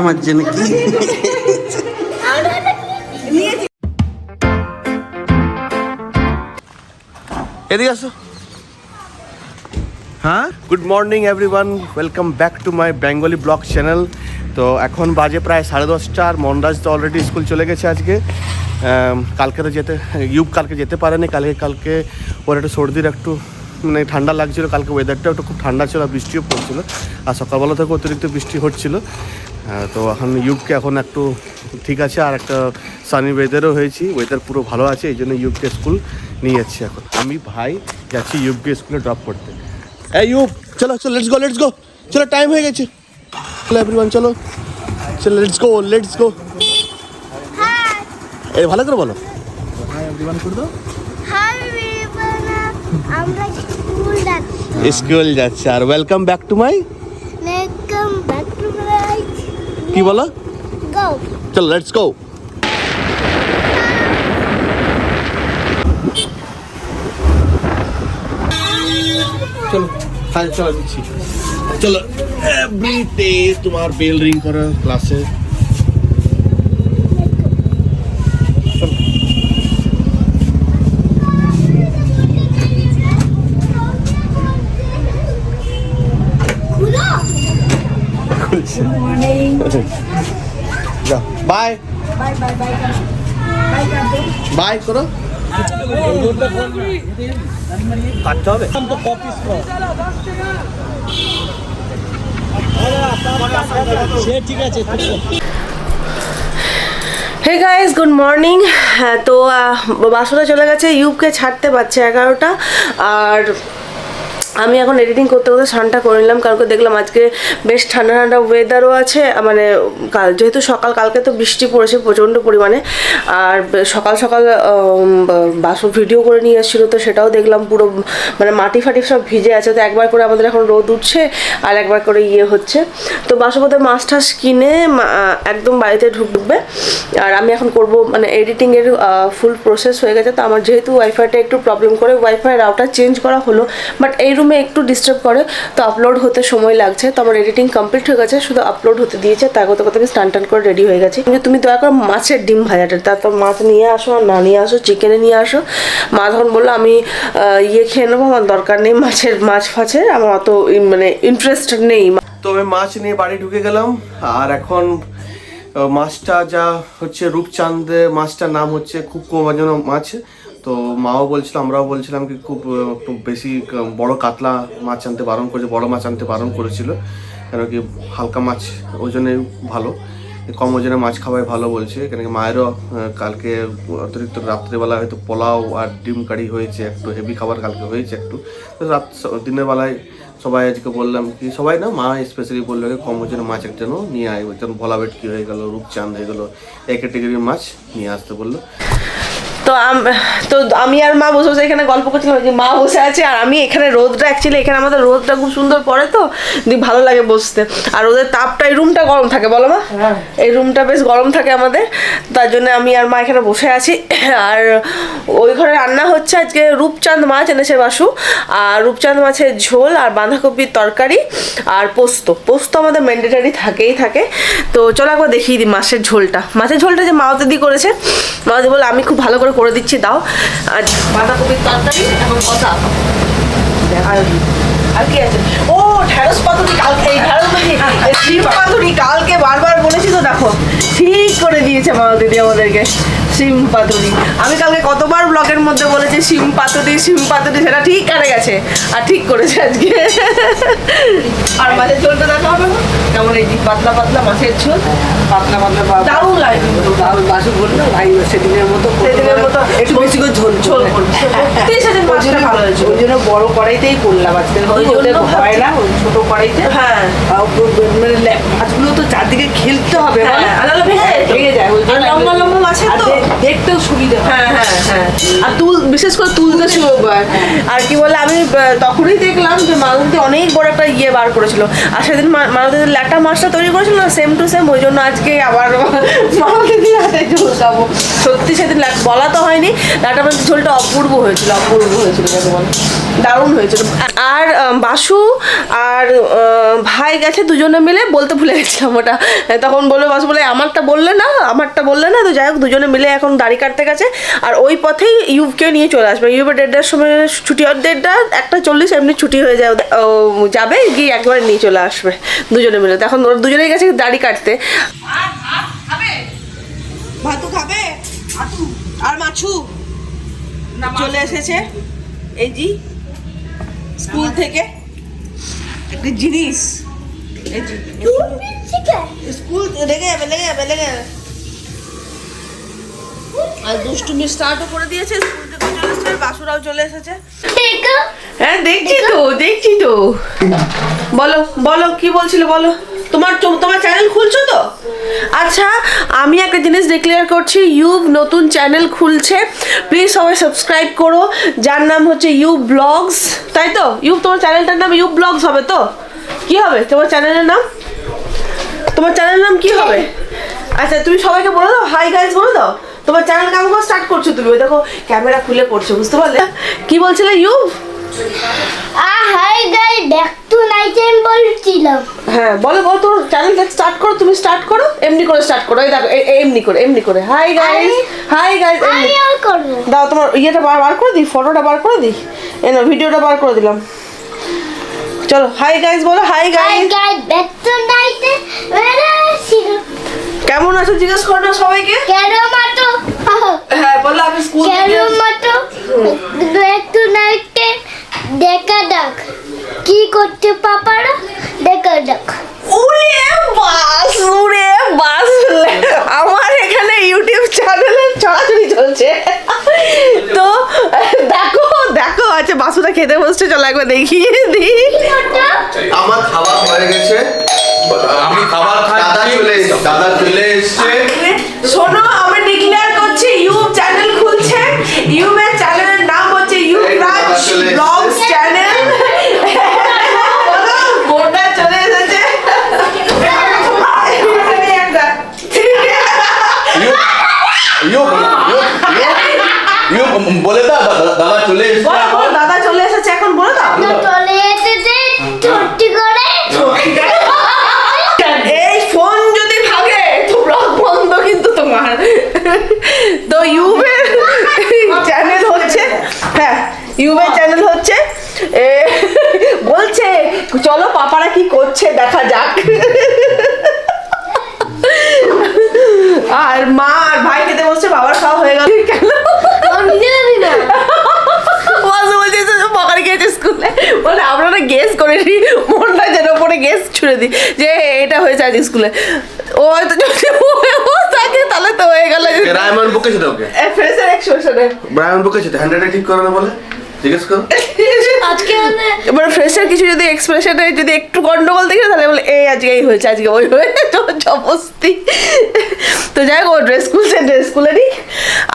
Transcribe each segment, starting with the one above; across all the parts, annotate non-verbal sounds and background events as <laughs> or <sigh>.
আমার জন্য কি? এদিকে আসো। হ্যাঁ? Good morning everyone welcome back to my Bengali vlog channel তো এখন বাজে প্রায় সাড়ে দশটা আর মনরাজ তো অলরেডি স্কুল চলে গেছে আজকে। কালকে তো যেতে ইউব কালকে যেতে পারেনি, কালকে কালকে ওর একটু সর্দির একটু মানে ঠান্ডা লাগছিল, কালকে ওয়েদারটাও একটু খুব ঠান্ডা ছিল, বৃষ্টিও পড়ছিল। আর সকালবেলা থেকে অতিরিক্ত বৃষ্টি হচ্ছিল। তো এখন ইউবকে এখন একটু ঠিক আছে আর একটা সানি ওয়েদারও হয়েছি ওয়েদার পুরো ভালো আছে এই জন্য ইউবকে স্কুল নিয়ে যাচ্ছি এখন। আমি ভাই যাচ্ছি ইউবকে স্কুলে ড্রপ করতে। এই ইউব চলো চলো লেটস গো লেটস গো চলো টাইম হয়ে গেছে। চলো এভরিওয়ান চলো। চলো লেটস গো লেটস গো এই ভালো করে বলো। হাই রিবানা আমরা স্কুল যাচ্ছি। স্কুল যাচ্ছে আর welcome back to my welcome back to my কি বলো? গো চলো লেটস গো চলো হ্যাঁ চলো দিচ্ছি। চলো এভরিডে তোমার বেল রিং করো ক্লাসে খুলো যাও বাই। বাই করো। কাটতে হবে? হে গাইস গুড মর্নিং হ্যাঁ তো বাসুরা চলে গেছে ইউবকে ছাড়তে পারছে এগারোটা। আর আমি এখন এডিটিং করতে করতে স্নানটা করে নিলাম, কালকে দেখলাম আজকে বেশ ঠান্ডা ঠান্ডা ওয়েদারও আছে মানে কাল যেহেতু সকাল, কালকে তো বৃষ্টি পড়েছে প্রচণ্ড পরিমাণে, আর সকাল সকাল বাসু ভিডিও করে নিয়ে এসেছিল, তো সেটাও দেখলাম পুরো মানে মাটি ফাটি সব ভিজে আছে, তো একবার করে আমাদের এখন রোদ উঠছে, আর একবার করে ইয়ে হচ্ছে। তো বাসুপথে মাছ টাছ কিনে একদম বাড়িতে ঢুকবে, আর আমি এখন করব মানে এডিটিংয়ের ফুল প্রসেস হয়ে গেছে, তো আমার যেহেতু ওয়াইফাইটা একটু প্রবলেম করে ওয়াইফাই রাউটার চেঞ্জ করা হলো বাট এই রুমে একটু ডিস্টার্ব করে, তো আপলোড হতে সময় লাগছে, তো আমার এডিটিং কমপ্লিট হয়ে গেছে, শুধু আপলোড হতে দিয়েছে তার কথা আমি স্টান টান করে রেডি হয়ে গেছি। কিন্তু তুমি দয়া করে মাছের ডিম ভাজাটা তারপর মাছ নিয়ে আসো আর না নিয়ে আসো চিকেনে নিয়ে আসো। মা তখন বলল, আমি ইয়ে খেয়ে নেব, আমার দরকার নেই মাছের, মাছ ফাছের, আমার অত মানে ইন্টারেস্ট নেই। তো আমি মাছ নিয়ে বাড়ি ঢুকে গেলাম, আর এখন মাছটা যা হচ্ছে রূপচাঁদ, মাছটার নাম হচ্ছে খুব কম মাছ তো মাও বলছিল, আমরাও বলছিলাম কি খুব একটু বেশি বড় কাতলা মাছ আনতে বারণ করেছে, বড় মাছ আনতে বারণ করেছিল। কেন কি হালকা মাছ ওজনে ভালো, কম ওজনের মাছ খাওয়াই ভালো বলছে। কেন কি মায়েরও কালকে অতিরিক্ত রাত্রেবেলা হয়তো পোলাও আর ডিম কারি হয়েছে, একটু হেভি খাবার কালকে হয়েছে একটু। তো রাত দিনের বেলায় সবাই আজকে বললাম কি, সবাই না, মা স্পেশালি বলল কম ওজনের মাছ একজন নিয়ে আয় যেমন ভোলা ভেটকি হয়ে গেল, রূপচাঁদ হয়ে গেলো এই ক্যাটেগরির মাছ নিয়ে আসতে বলল। তো তো আমি আর মা বসে বসে এখানে গল্প করছিলাম যে মা বসে আছে আর আমি এখানে রোদটা অ্যাকচুয়ালি এখানে আমাদের রোদটা খুব সুন্দর পড়ে তো দিয়ে ভালো লাগে বসতে। আর ওদের তাপটা এই রুমটা গরম থাকে বলো মা? এই রুমটা বেশ গরম থাকে আমাদের তার জন্য আমি আর মা এখানে বসে আছি। আর ওই ঘরে রান্না হচ্ছে আজকে রূপচাঁদ মাছ এনেছে বাসু আর রূপচাঁদ মাছের ঝোল আর বাঁধাকপির তরকারি আর পোস্ত। পোস্ত আমাদের ম্যান্ডেটারি থাকেই থাকে। তো চলো একবার দেখিয়ে দিই মাছের ঝোলটা। মাছের ঝোলটা যে মাওতে দি করেছে মাওতে বলে আমি খুব ভালো করে করে দিচ্ছি দাও। আর বাঁধাকপির তরকারি এবং কথা আর আর কি আছে? ঢ্যাঁড়স পাতুরি কালকে এই ঢ্যাঁড়স শিম পাতুরি কালকে বারবার বলেছি তো দেখো ঠিক করে দিয়েছে মা দিদি আমাদেরকে শিম পাতুরি। আমি কালকে কতবার ব্লগের মধ্যে বলেছি শিম পাতুরি শিম পাতুরি সেটা ঠিক কাটে গেছে আর ঠিক করেছে আজকে। আর মাছের ঝোলটা দেখা হবে? কেমন এই পাতলা পাতলা মাছের ঝোল। পাতলা পাতলা দারুণ লাগে। কিন্তু দারুণ বাসু বলল ভাই সেদিনের মতো সেদিনের মতো একটু বেশি করে ঝোল ঝোল সত্যি সেদিন ওই মাছটা জন্য ভালো হয়েছে ওই জন্য বড় কড়াইতেই করলাম আজকে। হয় না ছোট কড়াইতে। হ্যাঁ। মানে মাছগুলো তো চারদিকে খেলতে হবে হ্যাঁ, ভেঙে যায় তো। লম্বা লম্বা মাছের। দেখতেও সুবিধা হ্যাঁ। হ্যাঁ হ্যাঁ আর তুল বিশেষ করে তুলতে শুরু আর কি বলে আমি তখনই দেখলাম যে অনেক বড় একটা ইয়ে বার করেছিল। আর সেদিন ল্যাটা মাছটা তৈরি করেছিল না সেম টু সেম ওই জন্য আজকে আবার <laughs> হাতে ঝোল খাব সত্যি সেদিন বলা তো হয়নি ল্যাটা মাছের ঝোলটা অপূর্ব হয়েছিল অপূর্ব হয়েছিল যাকে বলে। দারুণ হয়েছিল আর বাসু আর ভাই গেছে দুজনে মিলে বলতে ভুলে গেছিলাম ওটা। তখন বলল বাসু বলে আমারটা বললে না আমারটা বললে না তো যাই হোক দুজনে মিলে এখন দাড়ি কাটতে গেছে। আর ওই পথেই ইউবকে নিয়ে চলে আসবে। ইউবের দেড়টার সময় ছুটি হয় দেড়টা একটা চল্লিশ এমনি ছুটি হয়ে যায় ওদের- ও যাবে গিয়ে একবারে নিয়ে চলে আসবে দুজনে মিলে। তখন ওর দুজনেই গেছে দাড়ি কাটতে। ভাতু খাবে? আর মাছু চলে এসেছে। এই জি। স্কুল থেকে একটা জিনিস। স্কুল লেগে যাবে লেগে যাবে লেগে যাবে। আর দুষ্টুমি স্টার্টও করে দিয়েছে স্কুল থেকে চলে এসেছে বাসুরাও চলে এসেছে। হ্যাঁ দেখছি তো দেখছি তো। বলো বলো কি বলছিল বলো। তোমার তোমার চ্যানেল খুলছো তো? আচ্ছা আমি একটা জিনিস ডিক্লেয়ার করছি, ইউব নতুন চ্যানেল খুলছে। প্লিজ সবাই সাবস্ক্রাইব করো। যার নাম হচ্ছে ইউ ব্লগস। তাই তো? ইউব, তোমার চ্যানেলটার নাম ইউ ব্লগস হবে তো? কি হবে? তোমার চ্যানেলের নাম? তোমার চ্যানেলের নাম কি হবে? আচ্ছা তুমি সবাইকে বলে দাও। হাই গাইজ বলে দাও। তোমার চ্যানেল কেমন করে স্টার্ট করছ তুমি? ওই দেখো ক্যামেরা খুলে করছ বুঝতে পারলে? কি বলছিলে ইউব? Hi guy back to night আমি বলছিলাম। হ্যাঁ বলো বলো তোর চ্যানেলটা স্টার্ট করো তুমি স্টার্ট করো এমনি করে স্টার্ট করো এই দেখো এমনি করে এমনি করে। হাই গাইস হাই গাইস আমিও করব দাও তোমার ইয়েটা বার বার করে দিই ফটোটা বার করে দিই। এ না ভিডিওটা বার করে দিলাম। চলো হাই গাইস বলো hi hi guys guy back to night কেমন আছো? জিজ্ঞেস করো সবাইকে। কেন মাতো? হ্যাঁ বলো আমি স্কুল কেন মাতো ব্যাক টু নাইটে দেখা ডাক কি করতে পাপারা? দেখা ডাক উড়ে বাস উড়ে বাস। আমার এখানে ইউটিউব চ্যানেলে চড়াচড়ি চলছে। তো দেখো দেখো আচ্ছা বাসুটা খেতে বসছে। চলো একবার দেখিয়ে দিই আমার খাবার হয়ে গেছে। আমি খাবার দাদা চলে এসছে। দাদা চলে এসছে। শোনো আমি ডিক্লেয়ার করছি ইউটিউব চ্যানেল খুলছে ইউটিউবের চ্যানেলের নাম হচ্ছে ইউ এই রাজ দাদা চলে এসেছে। ব্লগস চ্যানেল বোনটা চলে এসেছে একটা। ইউ ইউ ইউ ইউ বলে দাও দাদা- চলে এসছে দাদা চলে এসেছে এখন বলে দাও। চলে এসেছে ছুটি করে। এই ফোন যদি ভাগে তো ব্লগ বন্ধ কিন্তু তোমার। তো ইউবের চ্যানেল হচ্ছে হ্যাঁ ইউবের চ্যানেল হচ্ছে এ, বলছে চলো পাপারা কি করছে দেখা যাক। আর মা আর ভাই খেতে বসছে বাবার খাওয়া হয়ে গেল। কেন আমি নিজে জানি না বস বলছে যে পকারি খেয়েছে বলে আমরা না গেস করিনি মনটা যেন পরে গেস ছুড়ে দিই যে এটা হয়েছে আজ স্কুলে ও হয়তো যদি ও থাকে তাহলে তো হয়ে গেল। রায়মন বুকে সেটা ওকে? ফ্রেশের এক্সপ্রেশনে রায়মন বুকে সেটা হ্যান্ডরাইটিং ঠিক করে না বলে। জিজ্ঞেস করো। <laughs> আজকে মানে এবার ফ্রেশের কিছু যদি এক্সপ্রেশনে যদি একটু গন্ডগোল দেখি তাহলে বলে এই আজকে এই হয়েছে আজকে ওই হয়েছে। জবস্তি। তো যাই হোক ও ড্রেস খুলছে ড্রেস খুলে নিক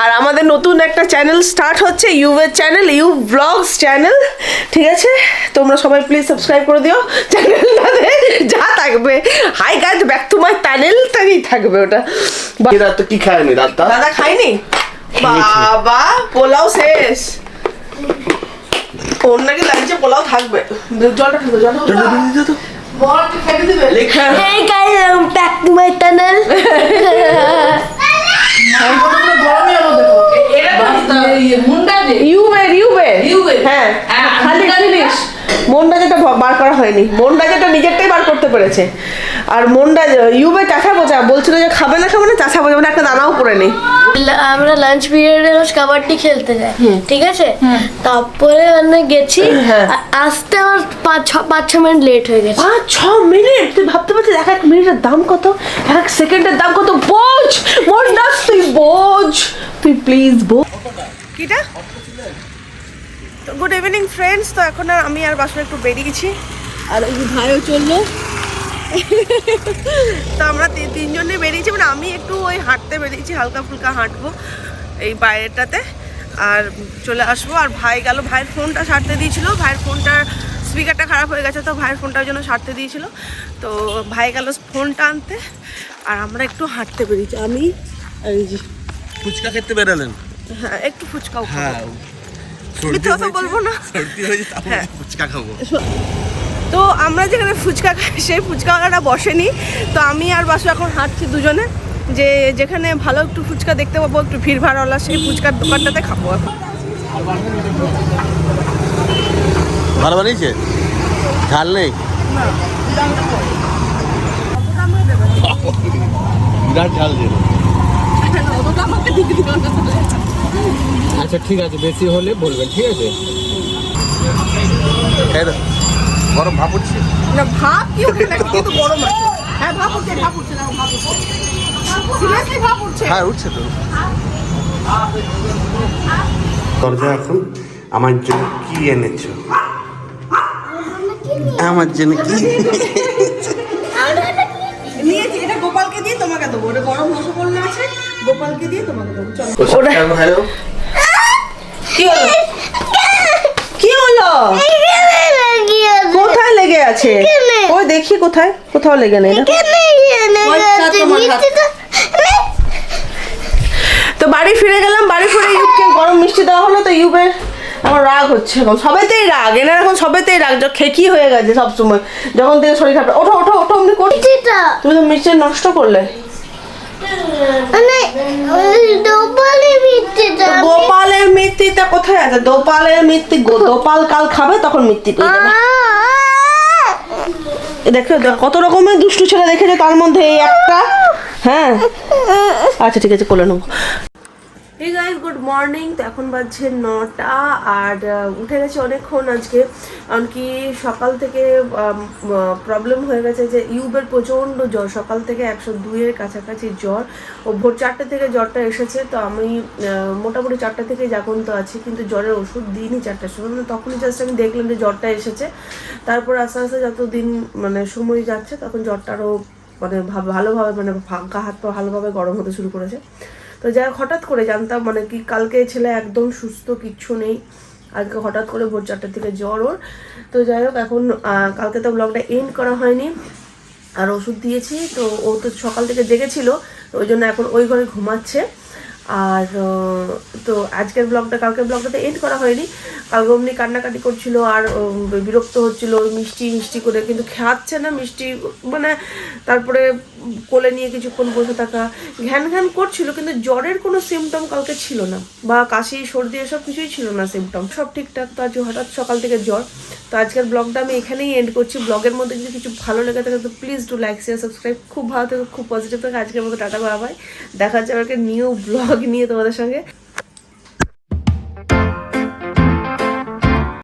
আর আমাদের নতুন একটা চ্যানেল স্টার্ট হচ্ছে ইউবের চ্যানেল ইউ ব্লগস চ্যানেল ঠিক আছে? তোমরা সবাই প্লিজ সাবস্ক্রাইব করে দিও। চ্যানেলটাতে যা থাকবে। Hi guys back to my চ্যানেলটাই থাকবে ওটা। রাত তো কি খায়নি? রাতটা দাদা খাইনি বাবা পোলাও শেষ। ওর নাকি লাঞ্চে পোলাও থাকবে। জলটা খেতে জলটা দিবে? <laughs> হ্যাঁ। মনটা যেটা বার করা হয়নি মনটা যেটা নিজেরটাই বার করতে পেরেছে। আর মনটা ইউবে চাচা বোঝা বলছিল যে খাবে না খাবে না চাচা বোঝা মানে একটা দানাও করে নেই। আমরা লাঞ্চ পিরিয়ডে রোজ কাবাডি খেলতে যাই ঠিক আছে? তারপরে মানে গেছি হ্যাঁ। আসতে আমার পাঁচ ছ পাঁচ ছ মিনিট লেট হয়ে গেছে। পাঁচ ছ মিনিট? তুই ভাবতে পারছিস এক এক মিনিটের দাম কত? এক এক সেকেন্ডের দাম কত? বোঝ! মন্ডাস তুই বোঝ! তুই প্লিজ বোঝ। কিটা? গুড ইভিনিং ফ্রেন্ডস তো এখন আর আমি আর বাসনে একটু বেরিয়েছি। আর ওই ভাইও চলল। তো আমরা তিন- তিনজনে বেরিয়েছি মানে আমি একটু ওই হাঁটতে বেরিয়েছি হালকা ফুলকা হাঁটবো এই বাইরেটাতে। আর চলে আসব আর ভাই গেল ভাইয়ের ফোনটা সারতে দিয়েছিল। ভাইয়ের ফোনটার স্পিকারটা খারাপ হয়ে গেছে তো ভাইয়ের ফোনটার জন্য সারতে দিয়েছিল। তো ভাই গেল ফোনটা আনতে আর আমরা একটু হাঁটতে বেরিয়েছি। আমি ফুচকা খেতে বেরালেন? হ্যাঁ একটু ফুচকাও খাব। হ্যাঁ। মিথ্যে কথা বলব না। হ্যাঁ। ফুচকা খাব। তো আমরা যেখানে ফুচকা খাই সেই ফুচকাওয়ালাটা বসেনি। তো আমি আর বাসু এখন হাঁটছি দুজনে যে যেখানে ভালো একটু ফুচকা দেখতে পাবো একটু ভিড় ভাড়ওয়ালা সেই ফুচকার দোকানটাতে খাব এখন। ভালো বানিয়েছে? ঝাল নেই? বিরাট ঝাল দিয়ে আচ্ছা ঠিক আছে বেশি হলে বলবেন ঠিক আছে? গরম ভাব উঠছে। না ভাব কি ওঠে না কিন্তু গরম আছে। হ্যাঁ ভাব উঠছে ভাব উঠছে না ভাব উঠছে। সিরিয়াসলি ভাব উঠছে? হ্যাঁ উঠছে তো। দরজা এখন আমার জন্য কি এনেছো? আমার জন্য কি নিয়েছি এটা গোপালকে দিয়ে তোমাকে দেবো। ওটা গরম রসগোল্লা আছে গোপালকে দিয়ে তোমাকে দেবো। চলো। হ্যালো? কি হলো? কি হলো? কোথায় লেগে আছে? ওই দেখি কোথায় কোথাও লেগে নেই তো বাড়ি ফিরে গেলাম বাড়ি ফিরে ইউবকে গরম মিষ্টি দেওয়া হলো তো ইউবের আমার রাগ হচ্ছে এখন। সবেতেই রাগ এনার এখন সবেতেই রাগ যখন খেকি হয়ে গেছে সব সময় যখন থেকে শরীর খারাপ ওঠো ওঠো ওঠো অমনি করছি তুমি তো মিষ্টি নষ্ট করলে। মৃত্যুটা কোথায় আছে? দোপালের মিত্তি দোপাল গোপাল কাল খাবে তখন মিত্তি পেয়ে যাবে। দেখো, কত রকমের দুষ্টু ছেলে দেখেছে তার মধ্যে এই একটা? হ্যাঁ? আচ্ছা ঠিক আছে কোলে নেব। এই গাইজ গুড মর্নিং তো এখন বাজছে নটা আর উঠে গেছে অনেকক্ষণ আজকে। এমনকি সকাল থেকে প্রবলেম হয়ে গেছে যে ইউবের প্রচণ্ড জ্বর। সকাল থেকে একশো দুইয়ের কাছাকাছি জ্বর। ও ভোর চারটে থেকে জ্বরটা এসেছে। তো আমি মোটামুটি চারটে থেকে যখন তো আছি। কিন্তু জ্বরের ওষুধ দিইনি চারটার সময়। মানে তখনই জাস্ট আমি দেখলাম যে জ্বরটা এসেছে। তারপর আস্তে আস্তে যত দিন মানে সময় যাচ্ছে, তখন জ্বরটা আরও মানে ভাব- ভালোভাবে মানে ফাঁকা হাত পা ভালোভাবে গরম হতে শুরু করেছে। তো যাই হঠাৎ করে জানতাম মানে কি, কালকে ছেলে একদম সুস্থ, কিচ্ছু নেই। আজকে হঠাৎ করে ভোর চারটার থেকে জ্বর ওর। তো যাই হোক, এখন কালকে তো ব্লগটা এন্ড করা হয়নি। আর ওষুধ দিয়েছি, তো ও তো সকাল থেকে জেগেছিল ওই জন্য এখন ওই ঘরে ঘুমাচ্ছে। আর তো আজকের ব্লগটা কালকের ব্লগটাতে এন্ড করা হয়নি। কালকে অমনি কান্নাকাটি করছিল আর বিরক্ত হচ্ছিল মিষ্টি মিষ্টি করে, কিন্তু খাচ্ছে না মিষ্টি মানে তারপরে কোলে নিয়ে কিছুক্ষণ বসে থাকা। ঘ্যান ঘ্যান করছিল, কিন্তু জ্বরের কোনো সিমটম কালকে ছিল না। বা কাশি, সর্দি, এসব কিছুই ছিল না সিমটম সব ঠিকঠাক, তো আজ হঠাৎ সকাল থেকে জ্বর। তো আজকের ব্লগটা আমি এখানেই এন্ড করছি। ব্লগের মধ্যে যদি কিছু ভালো লেগে থাকে, তো please do like share subscribe খুব ভালো থাকে, খুব পজিটিভ থাকে। আজকের মতো টাটা বাবাই দেখা যাবে একটা নিউ ব্লগ নিয়ে তোমাদের সঙ্গে।